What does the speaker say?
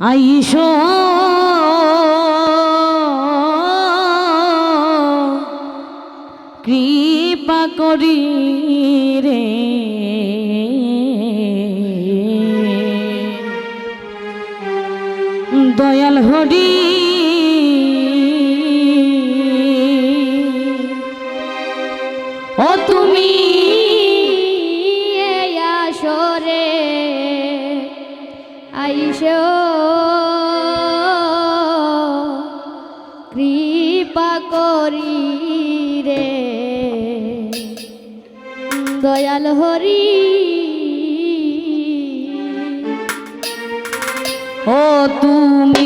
আইসো। কৃপা করি রে। দয়াল হরি। রে। দয়াল হরি। ও তুমি